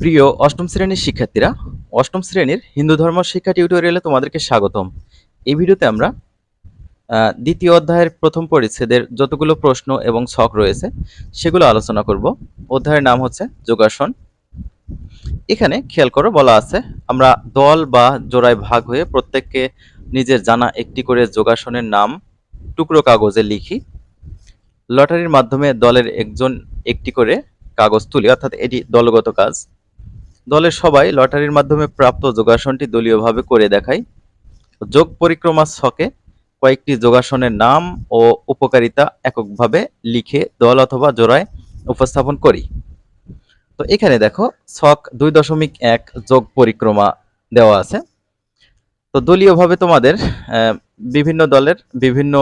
প্রিয় অষ্টম শ্রেণির শিক্ষার্থীরা, অষ্টম শ্রেণির হিন্দু ধর্ম শিক্ষা টিউটোরিয়ালে তোমাদেরকে স্বাগতম। এই ভিডিওতে আমরা দ্বিতীয় অধ্যায়ের প্রথম পরিচ্ছেদের যতগুলো প্রশ্ন এবং ছক রয়েছে, সেগুলো আলোচনা করব। অধ্যায়ের নাম হচ্ছে যোগাসন। এখানে খেয়াল করো, বলা আছে, আমরা দল বা জোড়ায় ভাগ হয়ে প্রত্যেককে নিজের জানা একটি করে যোগাসনের নাম, টুকরো কাগজে লিখি। লটারির মাধ্যমে দলের একজন একটি করে কাগজ তুলি, অর্থাৎ এটি দলগত কাজ। দলের সবাই লটারির মাধ্যমে প্রাপ্ত যোগাসনটি দলীয়ভাবে করে দেখায়। যোগ পরিক্রমা ছকে কয়েকটি যোগাসনের নাম ও উপকারিতা এককভাবে লিখে দল অথবা জোড়ায় উপস্থাপন করি। তো এখানে দেখো, ছক দুই দশমিক এক যোগ পরিক্রমা দেওয়া আছে। তো দলীয়ভাবে তোমাদের বিভিন্ন দলের বিভিন্ন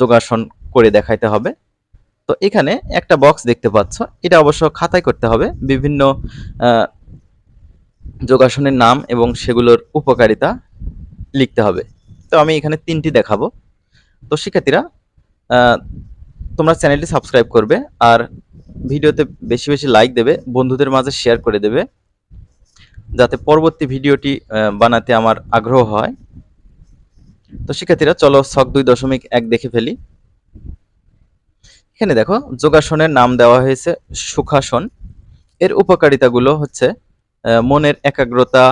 যোগাসন করে দেখাইতে হবে। তো এখানে একটা বক্স দেখতে পাচ্ছ, এটা অবশ্য খাতায় করতে হবে। বিভিন্ন যোগাসনের নাম এবং সেগুলোর উপকারিতা লিখতে হবে। তো আমি এখানে তিনটি দেখাবো। তো শিক্ষার্থীরা তোমরা চ্যানেলটি সাবস্ক্রাইব করবে আর ভিডিওতে বেশি বেশি লাইক দেবে, বন্ধুদের মাঝে শেয়ার করে দেবে, যাতে পরবর্তী ভিডিওটি বানাতে আমার আগ্রহ হয়। তো শিক্ষার্থীরা, চলো ছক দুই দশমিক এক দেখে ফেলি। এখানে দেখো, যোগাসনের নাম দেওয়া হয়েছে সুখাসন। এর উপকারিতাগুলো হচ্ছে মনের একাগ্রতা,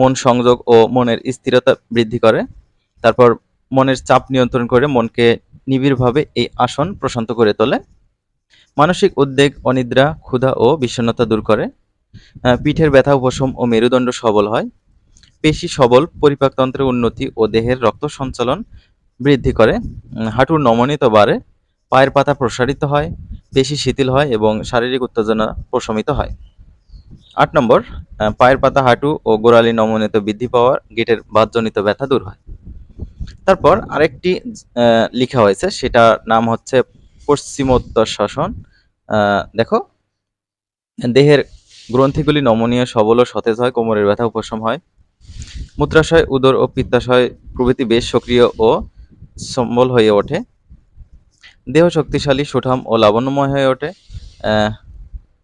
মন সংযোগ ও মনের স্থিরতা বৃদ্ধি করে। তারপর মনের চাপ নিয়ন্ত্রণ করে মনকে নিবিড়ভাবে এই আসন প্রশান্ত করে তোলে। মানসিক উদ্বেগ, অনিদ্রা, ক্ষুধা ও বিষণ্ণতা দূর করে। পিঠের ব্যথা, উপশম ও মেরুদণ্ড সবল হয়। পেশি সবল পরিপাকতন্ত্রের উন্নতি ও দেহের রক্ত সঞ্চালন বৃদ্ধি করে। হাঁটুর নমনীয়তা বাড়ে, পায়ের পাতা প্রসারিত হয়, পেশি শিথিল হয় এবং শারীরিক উত্তেজনা প্রশমিত হয়। আট নম্বর পায়ের পাতা হাঁটু ও গোড়ালি নমনীয়তা বৃদ্ধি পাওয়ার গেটের বাতজনিত ব্যথা দূর হয়। তারপর আরেকটি লেখা হয়েছে সেটার নাম হচ্ছে পশ্চিমোত্তর আহ, দেখো দেহের গ্রন্থিগুলি নমনীয় সবল ও সতেজ হয় কোমরের ব্যথা উপশম হয়। মূত্রাশয় উদর ও পিত্তাশয় প্রভৃতি বেশ সক্রিয় ও সম্বল হয়ে ওঠে। দেহ শক্তিশালী সুঠাম ও লাবণ্যময় হয়ে ওঠে।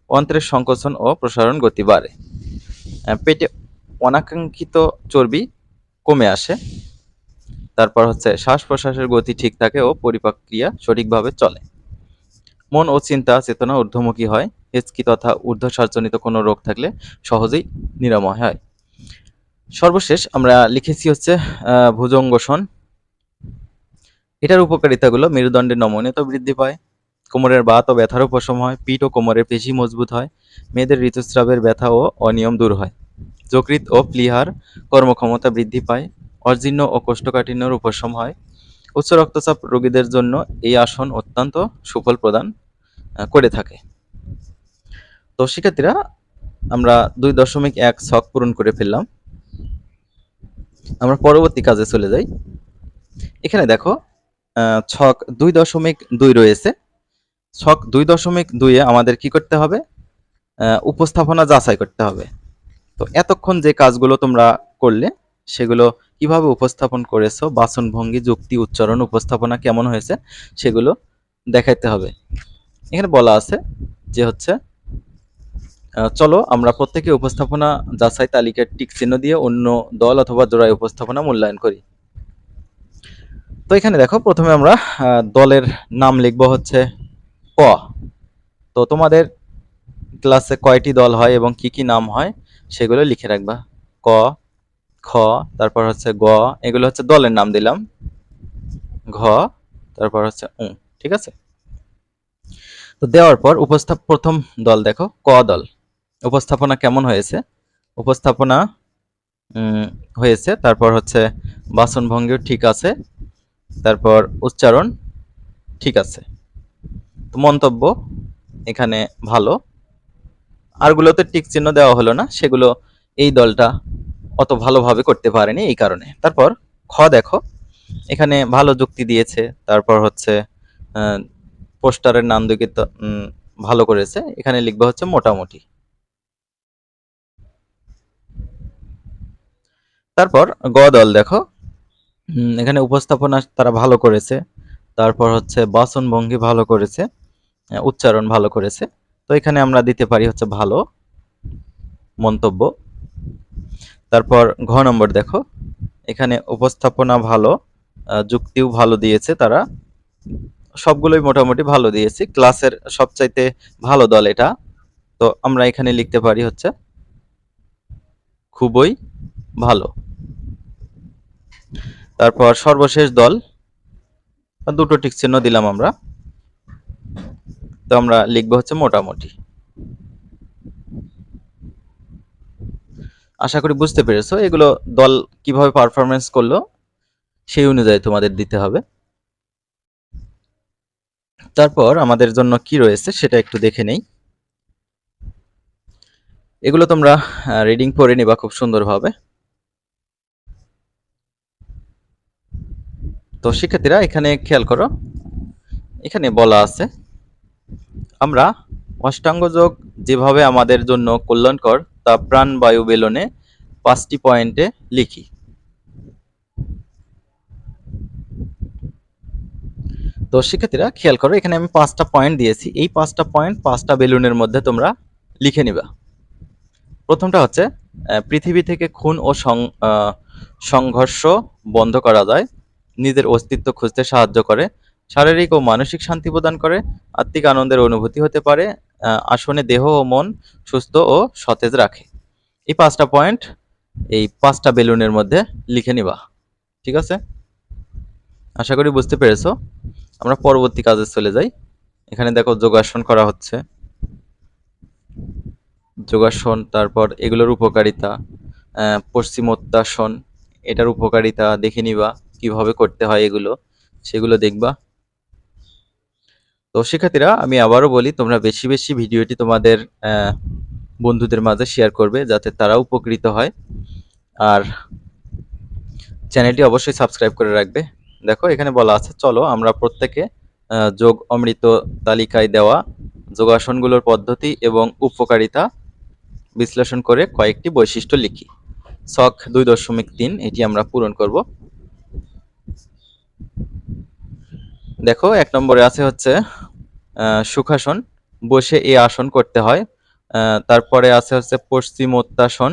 অন্ত্রের সংকোচন ও প্রসারণ গতি বাড়ে। পেটে অনাকাঙ্ক্ষিত চর্বি কমে আসে। তারপর হচ্ছে শ্বাস প্রশ্বাসের গতি ঠিক থাকে ও পরিপাক ক্রিয়া সঠিকভাবে চলে। মন ও চিন্তা, চেতনা ঊর্ধ্বমুখী হয়। হেঁচকি তথা ঊর্ধ্বশ্বাসজনিত কোনো রোগ থাকলে সহজেই নিরাময় হয়। সর্বশেষ আমরা লিখেছি হচ্ছে ভুজঙ্গসন। এটার উপকারিতাগুলো মেরুদণ্ডের নমনীয়তা বৃদ্ধি পায়। কোমরের বাত ও ব্যথার উপশম হয়, পিঠ ও কোমরের পেশি মজবুত হয়, মেয়েদের ঋতুস্রাবের ব্যথা ও অনিয়ম দূর হয়। যকৃৎ ও প্লিহার কর্মক্ষমতা বৃদ্ধি পায়, অর্জীর্ণ ও কোষ্ঠকাঠিন্যর উপশম হয়। উচ্চ রক্তচাপ রোগীদের জন্য এই আসন অত্যন্ত সুফল প্রদান করে থাকে। তো শিক্ষার্থীরা, আমরা দুই দশমিক এক ছক পূরণ করে ফেললাম। আমরা পরবর্তী কাজে চলে যাই। এখানে দেখো ছক দুই দশমিক দুই রয়েছে। ছক দুই দশমিক দুইয়ে আমাদের কি করতে হবে? উপস্থাপনা যাচাই করতে হবে। তো এতক্ষণ যে কাজগুলো তোমরা করলে, সেগুলো কীভাবে উপস্থাপন করেছ বাচনভঙ্গি যুক্তি, উচ্চারণ, উপস্থাপনা কেমন হয়েছে, সেগুলো দেখাইতে হবে। এখানে বলা আছে যে হচ্ছে চলো আমরা প্রত্যেকে উপস্থাপনা যাচাই তালিকার টিক চিহ্ন দিয়ে অন্য দল অথবা জোড়ায় উপস্থাপনা মূল্যায়ন করি। তো এখানে দেখো, প্রথমে আমরা দলের নাম লিখব হচ্ছে ক? তো তোমাদের ক্লাসে কয়টি দল হয় এবং কি কি নাম হয় সেগুলো লিখে রাখবা। ক, খ, তারপর হচ্ছে গ, এগুলো হচ্ছে দলের নাম দিলাম। ঘ, তারপর হচ্ছে উ, ঠিক আছে? তো দেওয়ার পর উপস্থাপ, প্রথম দল দেখো, ক দল। উপস্থাপনা কেমন হয়েছে? উপস্থাপনা হয়েছে, তারপর হচ্ছে বাচনভঙ্গিও ঠিক আছে, তারপর উচ্চারণ ঠিক আছে। মন্তব্য এখানে ভালো। আরগুলোতে টিক চিহ্ন দেওয়া হলো না সেগুলো এই দলটা অত ভালোভাবে করতে পারেনি এই কারণে। তারপর খ দেখো এখানে ভালো যুক্তি দিয়েছে তারপর হচ্ছে পোস্টারের নাম দিকে তো, ভালো করেছে এখানে লিখবে হচ্ছে মোটামুটি। তারপর গ দল দেখো এখানে উপস্থাপনা তারা ভালো করেছে তারপর হচ্ছে বাচন ভঙ্গি ভালো করেছে। উচ্চারণ ভালো করেছে। তো এখানে আমরা দিতে পারি হচ্ছে ভালো, মন্তব্য। তারপর ঘ নম্বর দেখো। এখানে উপস্থাপনা ভালো যুক্তিও ভালো দিয়েছে তারা। সবগুলোই মোটামুটি ভালো দিয়েছি। ক্লাসের সবচাইতে ভালো দল এটা। তো আমরা এখানে লিখতে পারি হচ্ছে, খুবই ভালো। তারপর সর্বশেষ দল, দুটো টিক চিহ্ন দিলাম আমরা। তো আমরা লিখব হচ্ছে মোটামুটি। আশা করি বুঝতে পেরেছ, এগুলো দল কীভাবে পারফরমেন্স করল সেই অনুযায়ী তোমাদের দিতে হবে। তারপর আমাদের জন্য কি রয়েছে সেটা একটু দেখে নেই। এগুলো তোমরা রিডিং পড়ে নিবা খুব সুন্দরভাবে। তো শিক্ষার্থীরা এখানে খেয়াল করো, এখানে বলা আছে আমরা অষ্টাঙ্গ যোগ যেভাবে আমাদের জন্য কল্যাণকর, তা প্রাণবায়ু বেলনে পাঁচটি পয়েন্টে লিখি। তো শিক্ষার্থীরা খেয়াল করো, এখানে আমি পাঁচটা পয়েন্ট দিয়েছি। এই পাঁচটা পয়েন্ট পাঁচটা বেলুনের মধ্যে তোমরা লিখে নিবা। প্রথমটা হচ্ছে পৃথিবী থেকে খুন ও সংঘর্ষ বন্ধ করা যায়। নিজের অস্তিত্ব খুঁজতে সাহায্য করে। শারীরিক ও মানসিক শান্তি প্রদান করে, আত্মিক আনন্দের অনুভূতি হতে পারে আসনে দেহ ও মন সুস্থ ও সতেজ রাখে। এই পাঁচটা পয়েন্ট এই পাঁচটা বেলুনের মধ্যে লিখে নিবা। ঠিক আছে? আশা করি বুঝতে পেরেছ। আমরা পরবর্তী কাজে চলে যাই। এখানে দেখো যোগাসন করা হচ্ছে। যোগাসন, তারপর এগুলোর উপকারিতা পশ্চিমোত্তাসন, এটার উপকারিতা দেখে নিবা, কীভাবে করতে হয় এগুলো, সেগুলো দেখবা। তো শিক্ষার্থীরা, আমি আবারও বলি, তোমরা বেশি বেশি ভিডিওটি তোমাদের বন্ধুদের মাঝে শেয়ার করবে যাতে তারা উপকৃত হয়। আর চ্যানেলটি অবশ্যই সাবস্ক্রাইব করে রাখবে। দেখো, এখানে বলা আছে, চলো আমরা প্রত্যেকে যোগ অমৃত তালিকায় দেওয়া যোগাসনগুলোর পদ্ধতি এবং উপকারিতা বিশ্লেষণ করে কয়েকটি বৈশিষ্ট্য লিখি। শখ দুই দশমিক তিন, এটি আমরা পূরণ করব। দেখো, এক নম্বরে আছে হচ্ছে সুখাসন, বসে এই আসন করতে হয়। তারপরে আছে হচ্ছে পশ্চিমোত্তাসন।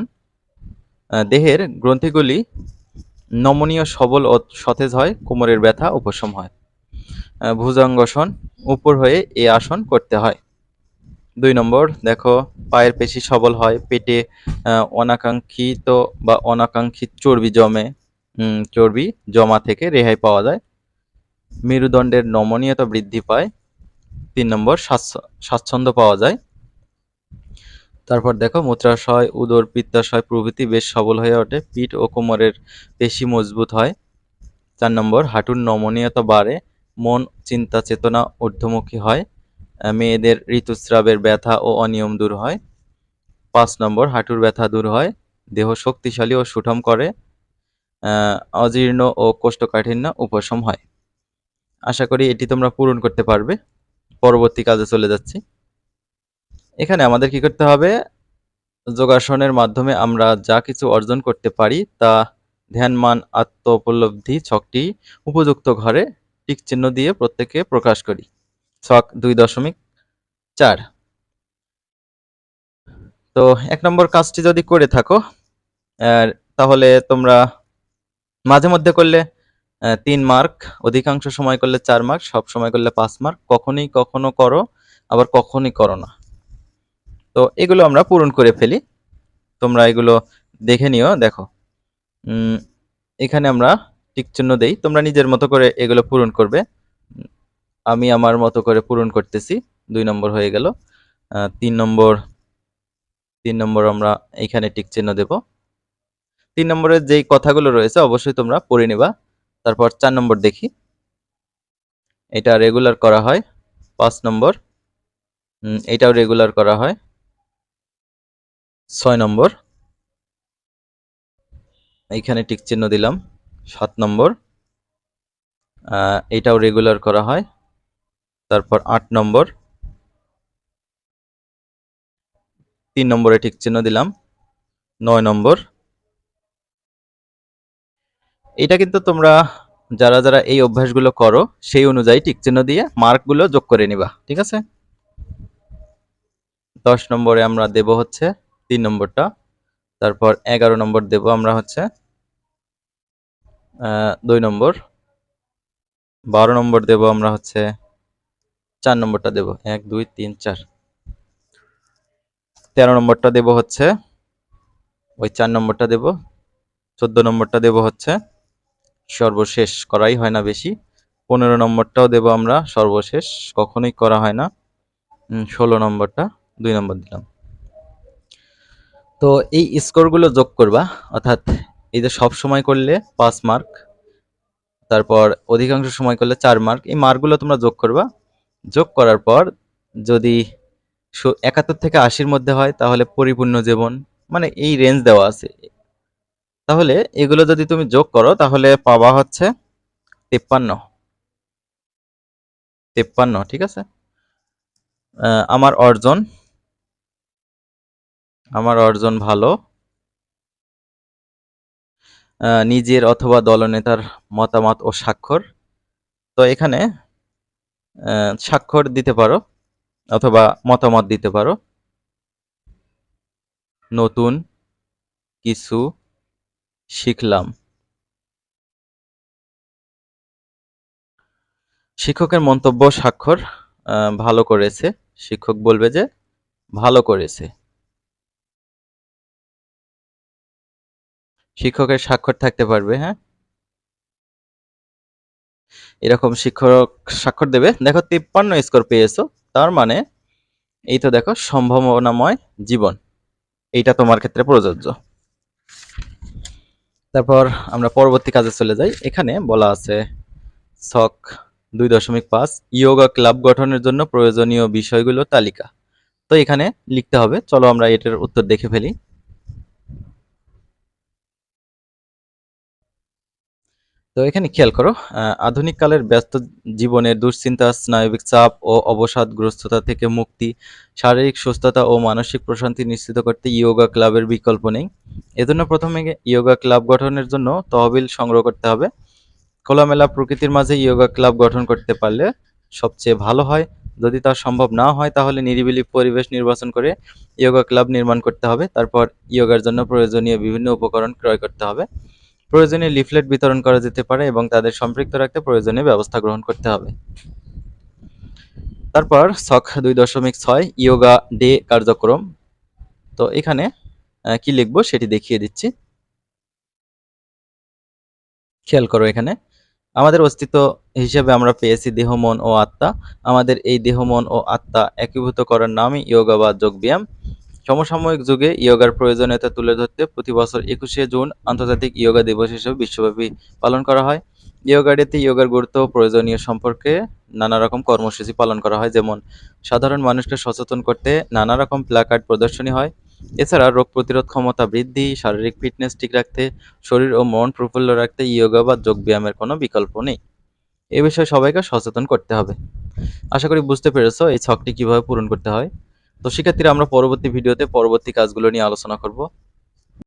দেহের গ্রন্থিগুলি নমনীয়, সবল ও সতেজ হয়, কোমরের ব্যথা উপশম হয়। ভুজঙ্গাসন, উপর হয়ে এই আসন করতে হয়। দুই নম্বর, দেখো, পায়ের পেশি সবল হয়, পেটে অনাকাঙ্ক্ষিত বা অনাকাঙ্ক্ষিত চর্বি জমে চর্বি জমা থেকে রেহাই পাওয়া যায়। মেরুদণ্ডের নমনীয়তা বৃদ্ধি পায় তিন নম্বর স্বাচ্ছ- স্বাচ্ছন্দ্য পাওয়া যায়। তারপর দেখো, মূত্রাশয়, উদর, পিত্তাশয় প্রভৃতি বেশ সবল হয়ে ওঠে। পিঠ ও কোমরের পেশি মজবুত হয়। চার নম্বর, হাঁটুর নমনীয়তা বাড়ে। মন, চিন্তা, চেতনা ঊর্ধ্বমুখী হয়। মেয়েদের ঋতুস্রাবের ব্যথা ও অনিয়ম দূর হয়। পাঁচ নম্বর, হাঁটুর ব্যথা দূর হয়। দেহ শক্তিশালী ও সুঠম করে। অজীর্ণ ও কোষ্ঠকাঠিন্য উপশম হয়। আশা করি এটি তোমরা পূরণ করতে পারবে। পরবর্তী কাজে চলে যাচ্ছি। এখানে আমাদের কি করতে হবে? যোগাসনের মাধ্যমে আমরা যা কিছু অর্জন করতে পারি তা ধ্যানমান আত্ম উপলব্ধি ছকটি উপযুক্ত ঘরে টিক চিহ্ন দিয়ে প্রত্যেকে প্রকাশ করি। ছক দুই দশমিক চার। তো এক নম্বর কাজটি যদি করে থাকো তাহলে তোমরা মাঝে মধ্যে করলে তিন মার্ক, অধিকাংশ সময় করলে চার মার্ক, সব সময় করলে পাঁচ মার্ক। কখনই কখনো করো, আবার কখনই করো না। তো এগুলো আমরা পূরণ করে ফেলি। তোমরা এগুলো দেখে নিও, দেখো। এখানে আমরা টিক চিহ্ন দেই। তোমরা নিজের মতো করে এগুলো পূরণ করবে। আমি আমার মতো করে পূরণ করতেছি। দুই নম্বর হয়ে গেল। তিন নম্বর তিন নম্বর আমরা এইখানে টিক চিহ্ন দেব। তিন নম্বরের যেই কথাগুলো রয়েছে, অবশ্যই তোমরা পড়ে নিবা। তারপর চার নম্বর দেখি। এটা রেগুলার করা হয়, পাঁচ নম্বর। এটাও রেগুলার করা হয়, ছয় নম্বর। এইখানে টিক চিহ্ন দিলাম, সাত নম্বর। এটাও রেগুলার করা হয়, তারপর আট নম্বর। তিন নম্বরে টিক চিহ্ন দিলাম, নয় নম্বর। এটা কিন্তু তোমরা যারা যারা এই অভ্যাসগুলো করো, সেই অনুযায়ী টিক চিহ্ন দিয়ে মার্কগুলো যোগ করে নিবা, ঠিক আছে? দশ নম্বরে আমরা দেব হচ্ছে তিন নম্বরটা। তারপর এগারো নম্বর দেব আমরা হচ্ছে দুই নম্বর। বারো নম্বর দেব আমরা হচ্ছে, চার নম্বরটা দেব। এক, দুই, তিন, চার। তেরো নম্বরটা দেব হচ্ছে, ওই চার নম্বরটা দেব। চোদ্দ নম্বরটা দেব হচ্ছে সর্বশেষ করাই হয় না বেশি। পনেরো নম্বরটাও দেব আমরা, সর্বশেষ। কখনোই করা হয় না। ষোলো নম্বরটা, দুই নম্বর দিলাম। তো এই স্কোরগুলো যোগ করবা, অর্থাৎ এই যে সব সময় করলে পাঁচ মার্ক, তারপর অধিকাংশ সময় করলে চার মার্ক, এই মার্কগুলো তোমরা যোগ করবা। যোগ করার পর যদি একাত্তর থেকে আশির মধ্যে হয়, তাহলে পরিপূর্ণ জীবন মানে এই রেঞ্জ দেওয়া আছে। তাহলে এগুলো যদি তুমি যোগ করো, তাহলে পাবা হচ্ছে তেপ্পান্ন। তেপ্পান্ন, ঠিক আছে? আমার অর্জন আমার অর্জন ভালো। নিজের অথবা দলনেতার মতামত ও স্বাক্ষর। তো এখানে স্বাক্ষর দিতে পারো অথবা মতামত দিতে পারো। নতুন কিছু শিখলাম। শিক্ষকের মন্তব্য স্বাক্ষর ভালো করেছে। শিক্ষক বলবে যে, ভালো করেছে। শিক্ষকের স্বাক্ষর থাকতে পারবে হ্যাঁ? এরকম শিক্ষক স্বাক্ষর দেবে। দেখো, তিপ্পান্ন স্কোর পেয়েছ। তার মানে এই তো দেখো, সম্ভাবনাময় জীবন। এইটা তোমার ক্ষেত্রে প্রযোজ্য। তারপর আমরা পরবর্তী কাজে চলে যাই। এখানে বলা আছে ছক দুই দশমিক পাঁচ, ইয়োগা ক্লাব গঠনের জন্য প্রয়োজনীয় বিষয়গুলো তালিকা। তো এখানে লিখতে হবে, চলো আমরা এটার উত্তর দেখে ফেলি। তো এখানে খেয়াল করো আধুনিক কালের ব্যস্ত জীবনের দুশ্চিন্তা, স্নায়বিক চাপ ও অবসাদগ্রস্ততা থেকে মুক্তি, শারীরিক সুস্থতা ও মানসিক প্রশান্তি নিশ্চিত করতে ইয়োগা ক্লাবের বিকল্প নেই। এজন্য প্রথমে ইয়োগা ক্লাব গঠনের জন্য তহবিল সংগ্রহ করতে হবে। খোলামেলা প্রকৃতির মাঝে ইয়োগা ক্লাব গঠন করতে পারলে সবচেয়ে ভালো হয়। যদি তা সম্ভব না হয়, তাহলে নিরিবিলি পরিবেশ নির্বাচন করে ইয়োগা ক্লাব নির্মাণ করতে হবে। তারপর ইয়োগার জন্য প্রয়োজনীয় বিভিন্ন উপকরণ ক্রয় করতে হবে। প্রয়োজনীয় লিফলেট বিতরণ করা যেতে পারে এবং তাদের সম্পৃক্ত রাখতে প্রয়োজনীয় ব্যবস্থা গ্রহণ করতে হবে। তারপর ছক দুই দশমিক ছয় ইয়োগা ডে কার্যক্রম। তো এখানে কি লিখব সেটি দেখিয়ে দিচ্ছি। খেয়াল করো এখানে, আমাদের অস্তিত্ব হিসেবে আমরা পেয়েছি দেহ, মন ও আত্মা। আমাদের এই দেহ, মন ও আত্মা একীভূত করার নামই ইয়োগা বা যোগব্যায়াম। সমসাময়িক যুগে ইয়োগার প্রয়োজনীয়তা তুলে ধরতে প্রতি বছর একুশে জুন আন্তর্জাতিক ইয়োগা দিবস হিসেবে বিশ্বব্যাপী পালন করা হয়। ইয়োগা ডেতে ইয়োগার গুরুত্ব প্রয়োজনীয় সম্পর্কে নানা রকম কর্মসূচি পালন করা হয়। যেমন, সাধারণ মানুষকে সচেতন করতে নানা রকম প্ল্যাকার্ড প্রদর্শনী হয়। এছাড়া রোগ প্রতিরোধ ক্ষমতা বৃদ্ধি, শারীরিক ফিটনেস ঠিক রাখতে, শরীর ও মন প্রফুল্ল রাখতে ইয়োগা বা যোগব্যায়ামের কোনো বিকল্প নেই। এ বিষয়ে সবাইকে সচেতন করতে হবে। আশা করি বুঝতে পেরেছ এই ছকটি কীভাবে পূরণ করতে হয়। তো শিক্ষার্থীরা, আমরা পরবর্তী ভিডিওতে পরবর্তী কাজগুলো নিয়ে আলোচনা করব।